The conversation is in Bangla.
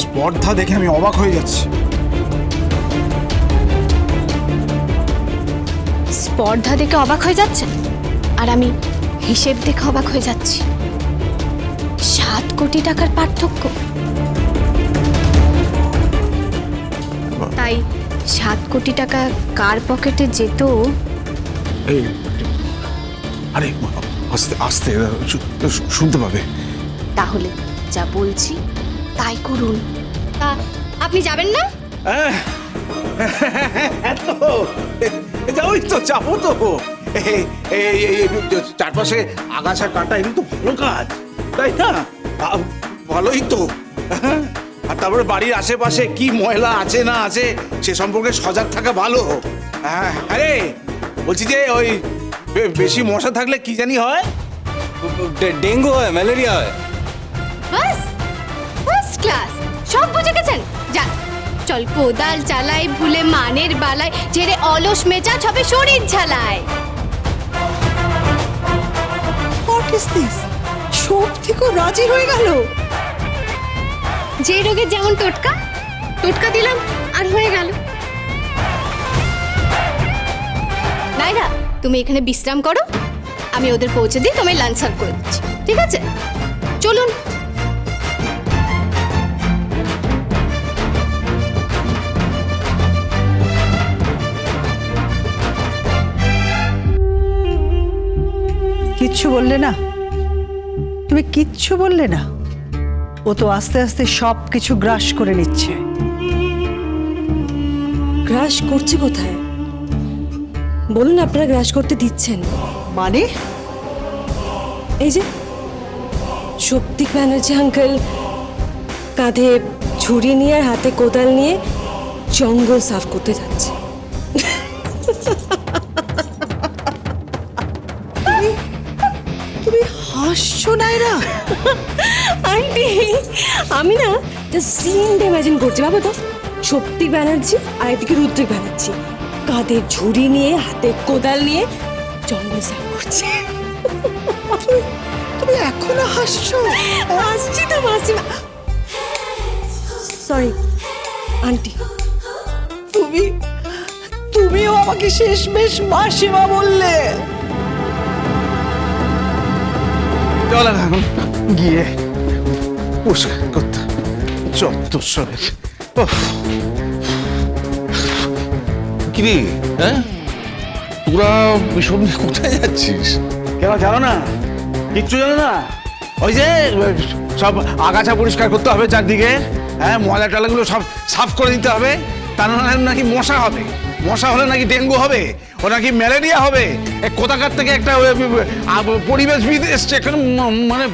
স্পর্ধা দেখে আমি অবাক হয়ে যাচ্ছি। স্পর্ধা দেখে অবাক হয়ে যাচ্ছে আর আমি হিসেব দেখে অবাক হয়ে যাচ্ছি। সাত কোটি টাকার পার্থক্য। তাই সাত কোটি টাকা কার পকেটে যেত? এই আরে আস্তে আস্তে শুনতে পাবে। তাহলে যা বলছি তাই করুন। তা আপনি যাবেন না? ওই তো চাপো তো। চারপাশে আগাছা কাটা এগুলো তো ভালো কাজ। তাই না? ভালোই তো। আর তারপরে বাড়ির আশেপাশে কি ময়লা আছে না আছে সে সম্পর্কে সজাগ থাকা ভালো। হ্যাঁ আরে বলছি যে ওই বেশি মশা থাকলে কি জানি হয়? ডে- ডেঙ্গু হয় ম্যালেরিয়া হয়। বাস! ক্লাস। সব বুঝে গেছেন? যান। চল কোদাল চালাই ভুলে মানের বালায় ছেড়ে অলস মেজাজ হবে শরীর ঝালায় হোয়াট ইজ দিস সব থেকে রাজি হয়ে গেল। যে রোগের যেমন টোটকা টোটকা দিলাম আর হয়ে গেল। নাইরা তুমি এখানে বিশ্রাম করো। আমি ওদের পৌঁছে দিই তোমায় লাঞ্চ সার্ভ করে দিচ্ছি। ঠিক আছে? চলুন। কিচ্ছু বললে না? তুমি কিচ্ছু বললে না? ও তো আস্তে আস্তে সব কিছু গ্রাস করে নিচ্ছে। গ্রাস করছে কোথায়? বলুন আপনারা গ্রাস করতে দিচ্ছেন। মানে? এই যে শক্তিক ব্যানার্জি আঙ্কেল কাঁধে ঝুড়ি নিয়ে আর হাতে কোদাল নিয়ে জঙ্গল সাফ করতে যাচ্ছে। হাসছো নাইরা আন্টি আমি না সিনটা ইমাজিন করছি ভাবো তো। শক্তি ব্যানার্জি আর এদিকে রুদ্রিক ব্যানার্জি কাঁধে ঝুড়ি নিয়ে হাতে কোদাল নিয়ে জঙ্গল সাফ করছে। তুমি এখনও হাসছো? আসছি তো মাসি সরি আন্টি। তুমি তুমিও আমাকে শেষমেশ মাসিমা বললে। চল গিয়ে পরিষ্কার করতে। চত্বর সবের কিরে হ্যাঁ? তোরা নিয়ে কোথায় যাচ্ছিস? কেন জানো না? কিচ্ছু জানো না? ওই যে সব আগাছা পরিষ্কার করতে হবে চারদিকে। হ্যাঁ ময়লা টলাগুলো সব সাফ করে দিতে হবে। তা নাকি মশা হবে। মশা হলে নাকি ডেঙ্গু হবে? ও নাকি ম্যালেরিয়া হবে? কোথাকার থেকে একটা পরিবেশবিদ এসছে এখানে মানে